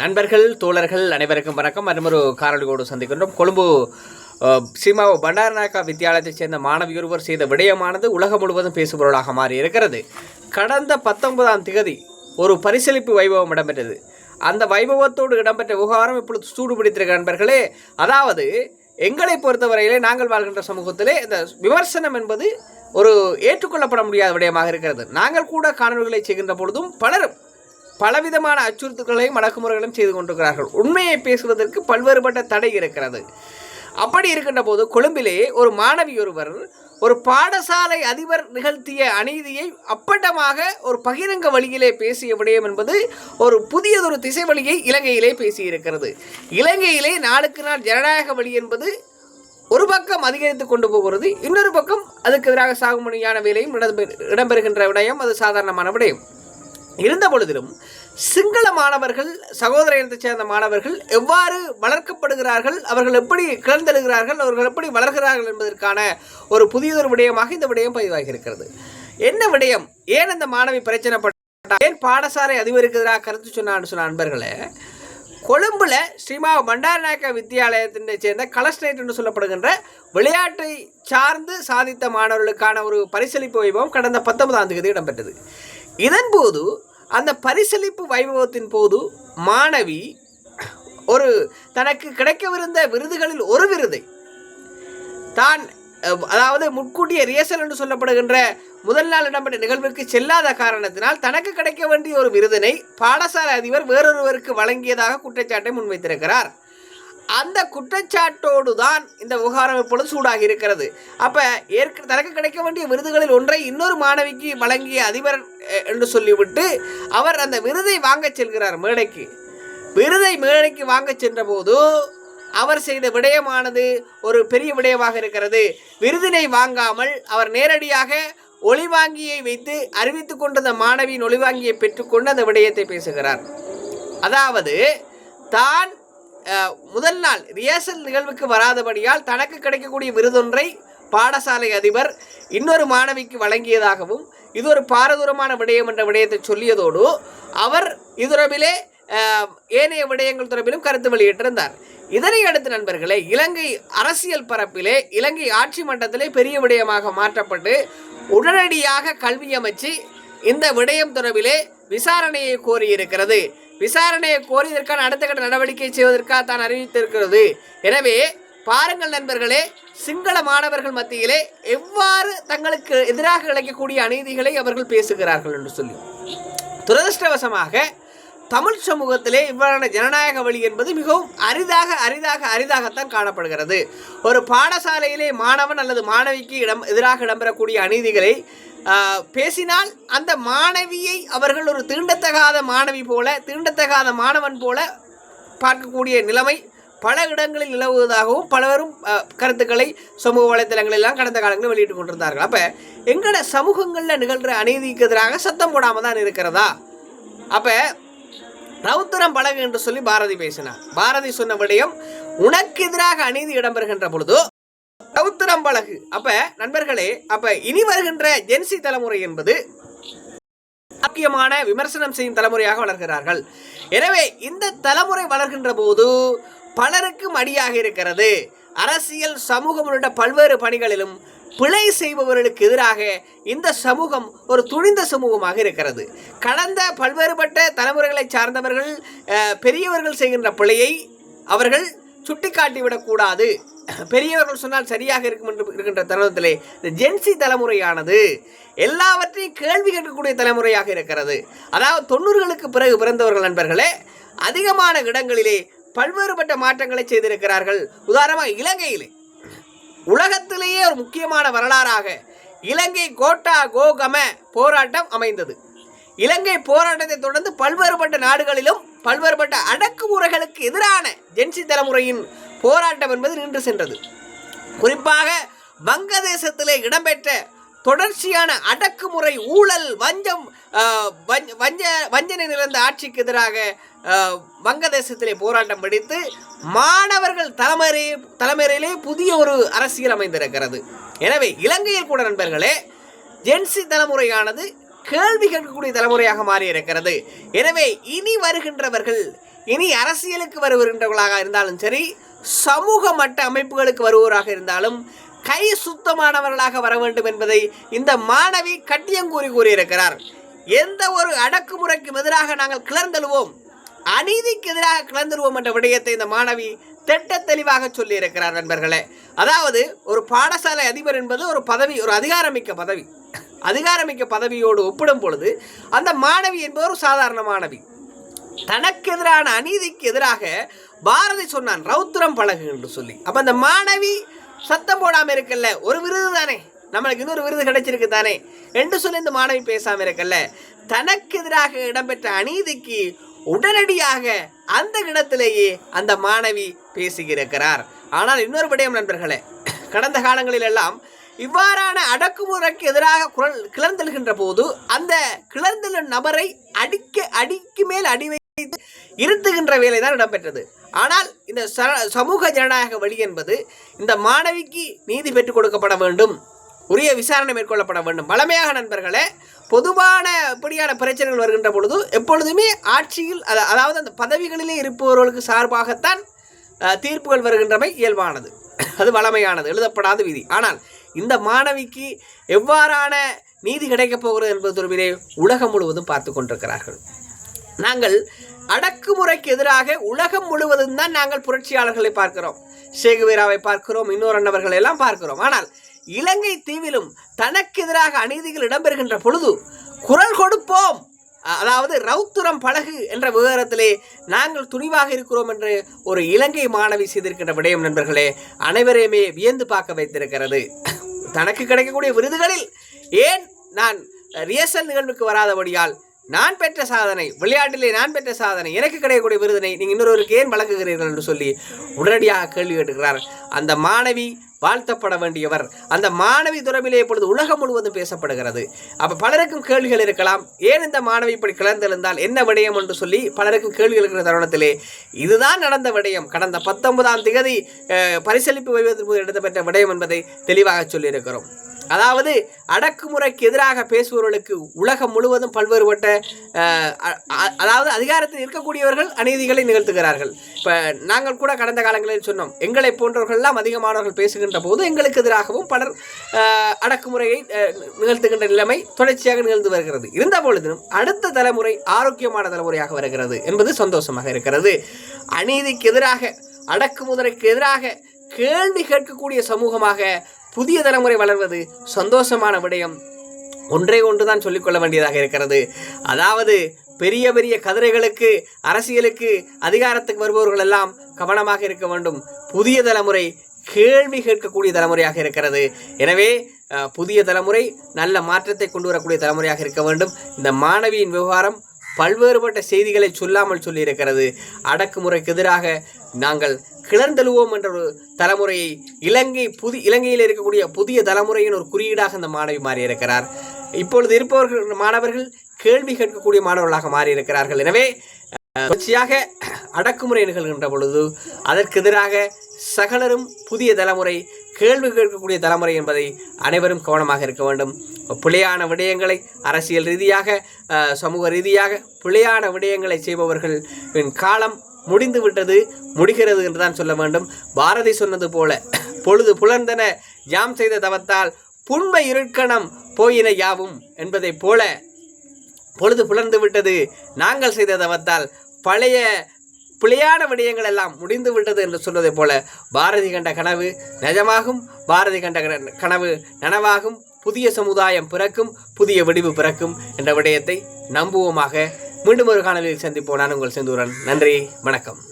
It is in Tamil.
நண்பர்கள் தோழர்கள் அனைவருக்கும் வணக்கம். மற்றும் காரணிகோடு காரணியோடு சந்திக்கின்றோம். கொழும்பு சீமா பண்டாரநாயக்கா வித்தியாலயத்தைச் சேர்ந்த மாணவியொருவர் செய்த விடயமானது உலகம் முழுவதும் பேசுபொருளாக மாறி இருக்கிறது கடந்த பத்தொன்பதாம் திகதி ஒரு பரிசளிப்பு வைபவம் இடம்பெற்றது. அந்த வைபவத்தோடு இடம்பெற்ற விவகாரம் இப்பொழுது சூடு பிடித்திருக்க நண்பர்களே அதாவது எங்களை பொறுத்தவரையிலே நாங்கள் வாழ்கின்ற சமூகத்திலே இந்த விமர்சனம் என்பது ஒரு ஏற்றுக்கொள்ளப்பட முடியாத விடயமாக இருக்கிறது. நாங்கள் கூட காணொலிகளை செய்கின்ற பொழுதும் பலரும் பலவிதமான அச்சுறுத்தல்களையும் அடக்குமுறைகளையும் செய்து கொண்டிருக்கிறார்கள். உண்மையை பேசுவதற்கு பல்வேறுபட்ட தடை இருக்கிறது. அப்படி இருக்கின்ற போது கொழும்பிலே ஒரு மாணவி ஒருவர் ஒரு பாடசாலை அதிபர் நிகழ்த்திய அநீதியை அப்பட்டமாக ஒரு பகிரங்க வழியிலே பேசிய விடயம் என்பது ஒரு புதியதொரு திசை வழியை இலங்கையிலே பேசியிருக்கிறது. இலங்கையிலே நாளுக்கு நாள் ஜனநாயக வழி என்பது ஒரு பக்கம் அதிகரித்து கொண்டு போகிறது இன்னொரு பக்கம் அதுக்கு எதிராக சாகுமணியான வேலையும் இடம்பெறுகின்ற விடயம் அது சாதாரணமான விடயம். இருந்த பொழுதிலும் சிங்கள மாணவர்கள் சகோதர இனத்தைச் சேர்ந்த மாணவர்கள் எவ்வாறு வளர்க்கப்படுகிறார்கள் அவர்கள் எப்படி கிளர்ந்தெழுகிறார்கள் அவர்கள் எப்படி வளர்கிறார்கள் என்பதற்கான ஒரு புதியதொரு விடயமாக இந்த விடயம் பதிவாகி இருக்கிறது என்ன விடயம்? ஏன் இந்த மாணவி பிரச்சனைப்பட்ட ஏன் பாடசாலை அதிபருக்கு எதிராக கருத்து சொன்னான்னு சொன்ன நண்பர்களே கொழும்புல ஸ்ரீமா பண்டாரநாயக்க வித்தியாலயத்தினை சேர்ந்த கலஸ்ட்ரேட் என்று சொல்லப்படுகின்ற விளையாட்டை சார்ந்து சாதித்த மாணவர்களுக்கான ஒரு பரிசளிப்பு வைபவம் கடந்த பத்தொன்பதாம் தேதி இடம்பெற்றது. இதன்போது அந்த பரிசளிப்பு வைபவத்தின் போது மாணவி ஒரு தனக்கு கிடைக்கவிருந்த விருதுகளில் ஒரு விருதை தான் அதாவது முன்கூட்டிய ரியசல் என்று சொல்லப்படுகின்ற முதல் நாள் இடம்பெற்ற நிகழ்வுக்கு செல்லாத காரணத்தினால் தனக்கு கிடைக்க வேண்டிய ஒரு விருதினை பாடசாலை அதிபர் வேறொருவருக்கு வழங்கியதாக குற்றச்சாட்டை முன்வைத்திருக்கிறார். அந்த குற்றச்சாட்டோடு தான் இந்த விவகாரம் இப்பொழுது சூடாகி இருக்கிறது. அப்போ ஏற்க தனக்கு கிடைக்க வேண்டிய விருதுகளில் ஒன்றை இன்னொரு மாணவிக்கு வழங்கிய அதிபர் என்று சொல்லிவிட்டு அவர் அந்த விருதை வாங்கச் செல்கிறார் மேடைக்கு. விருதை மேடைக்கு வாங்க சென்றபோது அவர் செய்த விடயமானது ஒரு பெரிய விடயமாக இருக்கிறது. விருதினை வாங்காமல் அவர் நேரடியாக ஒளிவாங்கியை வைத்து அறிவித்துக் அந்த மாணவியின் ஒளிவாங்கியை பெற்றுக்கொண்டு அந்த விடயத்தை பேசுகிறார். அதாவது தான் முதல் நாள் ரியாசல் நிகழ்வுக்கு வராதபடியால் தனக்கு கிடைக்கக்கூடிய விருதொன்றை பாடசாலை அதிபர் இன்னொரு மாணவிக்கு வழங்கியதாகவும் இது ஒரு பாரதூரமான விடயம் என்ற விடயத்தை சொல்லியதோடு அவர் இதுரபிலே ஏனைய விடயங்கள் தொடர்பிலும் கருத்து வெளியிட்டிருந்தார். இதனை அடுத்து நண்பர்களே இலங்கை அரசியல் பரப்பிலே இலங்கை ஆட்சி மன்றத்திலே பெரிய விடயமாக மாற்றப்பட்டு உடனடியாக கல்வி அமைச்சு இந்த விடயம் தொடர்பிலே விசாரணையை கோரியிருக்கிறது. விசாரணையை கோரி இதற்கான அடுத்த கட்ட நடவடிக்கை செய்வதற்காக தான் அறிவித்திருக்கிறது. எனவே பாருங்கள் நண்பர்களே சிங்கள மாணவர்கள் மத்தியிலே எவ்வாறு தங்களுக்கு எதிராக இழைக்கக்கூடிய அநீதிகளை அவர்கள் பேசுகிறார்கள் என்று சொல்லி. துரதிருஷ்டவசமாக தமிழ் சமூகத்திலே இவ்வாறான ஜனநாயக வழி என்பது மிகவும் அரிதாக அரிதாக அரிதாகத்தான் காணப்படுகிறது. ஒரு பாடசாலையிலே மாணவன் அல்லது மாணவிக்கு இடம் எதிராக இடம்பெறக்கூடிய அநீதிகளை பேசினால் அந்த மாணவியை அவர்கள் ஒரு தீண்டத்தகாத மாணவி போல தீண்டத்தகாத மாணவன் போல பார்க்கக்கூடிய நிலைமை பல இடங்களில் நிலவுவதாகவும் பலரும் கருத்துக்களை சமூக வலைத்தளங்களெல்லாம் கடந்த காலங்களில் வெளியிட்டு கொண்டிருந்தார்கள். அப்போ எங்களோட சமூகங்களில் நிகழ்கிற அநீதிக்கு எதிராக சத்தம் போடாமல் தான் இருக்கிறதா? அப்போ ரவுத்திரம் பழகு என்று சொல்லி பாரதி பேசினார். பாரதி சொன்ன விடயம் உனக்கு எதிராக அநீதி இடம்பெறுகின்ற பொழுது ரவுத்திரம் பழகு. அப்ப நண்பர்களே அப்ப இனி வருகின்ற ஜென்சி தலைமுறை என்பது முக்கியமான விமர்சனம் செய்யும் தலைமுறையாக வளர்கிறார்கள். எனவே இந்த தலைமுறை வளர்கின்ற போது பலருக்கும் அடியாக இருக்கிறது. அரசியல் சமூகம் உள்ளிட்ட பல்வேறு பணிகளிலும் பிழை செய்பவர்களுக்கு எதிராக இந்த சமூகம் ஒரு துணிந்த சமூகமாக இருக்கிறது. கடந்த பல்வேறுபட்ட தலைமுறைகளை சார்ந்தவர்கள் பெரியவர்கள் செய்கின்ற பிழையை அவர்கள் சுட்டிக்காட்டிவிடக்கூடாது பெரியவர்கள் சொன்னால் சரியாக இருக்கும் என்று இருக்கின்ற தருணத்திலே இந்த ஜென்சி தலைமுறையானது. எல்லாவற்றையும் கேள்வி கேட்கக்கூடிய தலைமுறையாக இருக்கிறது. அதாவது தொண்ணூறுகளுக்கு பிறகு பிறந்தவர்கள் நண்பர்களே அதிகமான இடங்களிலே பல்வேறுபட்ட மாற்றங்களை செய்திருக்கிறார்கள். உதாரணமாக இலங்கையிலே. உலகத்திலேயே ஒரு முக்கியமான வரலாறாக இலங்கை கோட்டா கோகம போராட்டம் அமைந்தது. இலங்கை போராட்டத்தை தொடர்ந்து பல்வேறுபட்ட நாடுகளிலும் பல்வேறுபட்ட அடக்குமுறைகளுக்கு எதிரான ஜென்சி தலைமுறையின் போராட்டம் என்பது நின்று சென்றது. குறிப்பாக வங்கதேசத்திலே இடம்பெற்ற தொடர்ச்சியான அடக்குமுறை ஊழல் வஞ்சம் வஞ்ச வஞ்ச வஞ்சனை நிறைந்த ஆட்சிக்கு எதிராக வங்கதேசத்திலே போராட்டம் பிடித்து மாணவர்கள் தலைமறை தலைமையிலே புதிய ஒரு அரசியல் அமைந்திருக்கிறது. எனவே இலங்கையில் கூட நண்பர்களே ஜென்சி தலைமுறையானது கேள்வி கேட்கக்கூடிய தலைமுறையாக மாறி இருக்கிறது எனவே இனி வருகின்றவர்கள் இனி அரசியலுக்கு வருகின்றவர்களாக இருந்தாலும் சரி சமூக மட்ட அமைப்புகளுக்கு வருவோராக இருந்தாலும் கை சுத்தமானவர்களாக வர வேண்டும் என்பதை இந்த மாணவி கட்டியங்கூறி கூறியிருக்கிறார். எந்த ஒரு அடக்குமுறைக்கும் எதிராக நாங்கள் கிளர்ந்தெழுவோம்? அநீதிக்கு எதிராக கிளர்ந்துருவோம் என்ற விடயத்தை இந்த மாணவி திட்ட தெளிவாக சொல்லியிருக்கிறார் நண்பர்களே. அதாவது ஒரு பாடசாலை அதிபர் என்பது ஒரு பதவி ஒரு அதிகாரமிக்க பதவி. அதிகாரமிக்க பதவியோடு ஒப்பிடும் பொழுது அந்த மாணவி என்பது ஒரு சாதாரண மாணவி. தனக்கு எதிரான அநீதிக்கு எதிராக பாரதி சொன்னான் ரௌத்திரம் பழகு என்று சொல்லி. அப்போ அந்த மாணவி சத்தம் போடாம இருக்கல்ல. ஒரு விருது தானே. நம்மளுக்கு இன்னொரு விருது கிடைச்சிருக்கு தானே. என்று சொல்லி இந்த மாணவி பேசாம இருக்கல்ல. தனக்கு எதிராக இடம்பெற்ற அநீதிக்கு உடனடியாக அந்த இடத்திலேயே அந்த மாணவி பேசியிருக்கிறார். ஆனால் இன்னொரு விடயம் நண்பர்களே கடந்த காலங்களில் எல்லாம் இவ்வாறான அடக்குமுறைக்கு எதிராக குரல் கிளர்ந்தெழுகின்ற போது அந்த கிளர்ந்தெழும் நபரை அடிக்க அடிக்கு மேல் அடிவை இருத்துகின்ற வேலை தான் இடம்பெற்றது. ஆனால் இந்த ச- சமூக ஜனநாயக வழி என்பது இந்த மாணவிக்கு நீதி பெற்றுக் கொடுக்கப்பட வேண்டும். உரிய விசாரணை மேற்கொள்ளப்பட வேண்டும். பழமையாக நண்பர்களே பொதுவான இப்படியான பிரச்சனைகள் வருகின்ற பொழுது எப்பொழுதுமே ஆட்சியில் அதாவது அந்த பதவிகளிலே இருப்பவர்களுக்கு சார்பாகத்தான் தீர்ப்புகள் வருகின்றமை இயல்பானது. அது வளமையானது எழுதப்படாத விதி. ஆனால் இந்த மாணவிக்கு எவ்வாறான நீதி கிடைக்கப் போகிறது என்பது தொடர்பிலே உலகம் முழுவதும் பார்த்து கொண்டிருக்கிறார்கள். நாங்கள் அடக்குமுறைக்கு எதிராக உலகம் முழுவதும் தான் நாங்கள் புரட்சியாளர்களை பார்க்கிறோம். சேகுவீராவை பார்க்கிறோம் இன்னொரு அண்ணவர்களை எல்லாம் பார்க்கிறோம். ஆனால் இலங்கை தீவிலும் தனக்கு எதிராக அநீதிகள் இடம்பெறுகின்ற பொழுது குரல் கொடுப்போம். அதாவது ரவுத்துரம் பழகு என்ற விவகாரத்திலே நாங்கள் துணிவாக இருக்கிறோம் என்று ஒரு இலங்கை மாணவி செய்திருக்கின்ற விடயம் நண்பர்களே அனைவரையுமே வியந்து பார்க்க வைத்திருக்கிறது. தனக்கு கிடைக்கக்கூடிய விருதுகளில் ஏன் நான் ரியசல் நிகழ்வுக்கு வராதபடியால் நான் பெற்ற சாதனை விளையாட்டிலே நான் பெற்ற சாதனை எனக்கு கிடைக்கக்கூடிய விருதினை நீங்கள் இன்னொருவருக்கு ஏன் வழங்குகிறீர்கள் என்று சொல்லி உடனடியாக கேள்வி கேட்டுக்கிறார் அந்த மாணவி வாழ்த்தப்பட வேண்டியவர் அந்த மாணவி துறவிலே இப்பொழுது உலகம் முழுவதும் பேசப்படுகிறது. அப்போ பலருக்கும் கேள்விகள் இருக்கலாம் ஏன் இந்த மாணவி இப்படி கிளர்ந்தெழுந்தால் என்ன விடயம் என்று சொல்லி பலருக்கும் கேள்விகள் இருக்கிற தருணத்திலே இதுதான் நடந்த விடயம். கடந்த பத்தொன்பதாம் திகதி பரிசளிப்பு வைவதற்கு போது இடம்பெற்ற விடயம் என்பதை தெளிவாக சொல்லியிருக்கிறோம். அதாவது அடக்குமுறைக்கு எதிராக பேசுபவர்களுக்கு உலகம் முழுவதும் பல்வேறுபட்ட அதாவது அதிகாரத்தில் இருக்கக்கூடியவர்கள் அநீதிகளை நிகழ்த்துகிறார்கள். இப்போ நாங்கள் கூட கடந்த காலங்களில் சொன்னோம் எங்களை போன்றவர்கள்லாம் அதிகமானவர்கள் பேசுகின்ற போது எங்களுக்கு எதிராகவும் பலர் அடக்குமுறையை நிகழ்த்துகின்ற நிலைமை தொடர்ச்சியாக நிகழ்ந்து வருகிறது. இருந்த பொழுதிலும் அடுத்த தலைமுறை ஆரோக்கியமான தலைமுறையாக வருகிறது என்பது சந்தோஷமாக இருக்கிறது. அநீதிக்கு எதிராக அடக்குமுறைக்கு எதிராக கேள்வி கேட்கக்கூடிய சமூகமாக புதிய தலைமுறை வளர்வது சந்தோஷமான விடயம். ஒன்றே ஒன்றுதான் சொல்லிக்கொள்ள வேண்டியதாக இருக்கிறது. அதாவது பெரிய பெரிய கதிரைகளுக்கு அரசியலுக்கு அதிகாரத்துக்கு வருபவர்கள் எல்லாம் கவனமாக இருக்க வேண்டும். புதிய தலைமுறை கேள்வி கேட்கக்கூடிய தலைமுறையாக இருக்கிறது. எனவே புதிய தலைமுறை நல்ல மாற்றத்தை கொண்டு வரக்கூடிய தலைமுறையாக இருக்க வேண்டும். இந்த மாணவியின் விவகாரம் பல்வேறுபட்ட செய்திகளை சொல்லாமல் சொல்லியிருக்கிறது. அடக்குமுறைக்கு எதிராக நாங்கள் கிளர்ந்தழுவோம் என்ற ஒரு தலைமுறையை இலங்கை புது இலங்கையில் இருக்கக்கூடிய புதிய தலைமுறையின் ஒரு குறியீடாக அந்த மாணவி மாறியிருக்கிறார். இப்பொழுது இருப்பவர்கள் மாணவர்கள் கேள்வி கேட்கக்கூடிய மாணவர்களாக மாறியிருக்கிறார்கள். எனவே தொடர்ச்சியாக அடக்குமுறை நிகழ்கின்ற பொழுது அதற்கு எதிராக சகலரும் புதிய தலைமுறை கேள்வி கேட்கக்கூடிய தலைமுறை என்பதை அனைவரும் கவனமாக இருக்க வேண்டும். பிழையான விடயங்களை அரசியல் ரீதியாக சமூக ரீதியாக பிழையான விடயங்களை செய்பவர்களின் காலம் முடிந்து விட்டது முடிகிறது என்று தான் சொல்ல வேண்டும். பாரதி சொன்னது போல பொழுது புலர்ந்தன யாம் செய்த தவத்தால் புண்மை இருக்கணம் போயின யாவும் என்பதைப் போல பொழுது புலர்ந்து விட்டது நாங்கள் செய்த தவத்தால் பழைய பிழையான விடயங்கள் எல்லாம் முடிந்து விட்டது என்று சொல்வதைப் போல பாரதி கண்ட கனவு நிஜமாகும் பாரதி கண்ட கன- கனவு நனவாகும் புதிய சமுதாயம் பிறக்கும் புதிய வடிவு பிறக்கும் என்ற விடயத்தை நம்புவோமாக மீண்டும் ஒரு காணொலியில் சந்திப்போம். நான் உங்கள் செந்தூரன். நன்றி. வணக்கம்.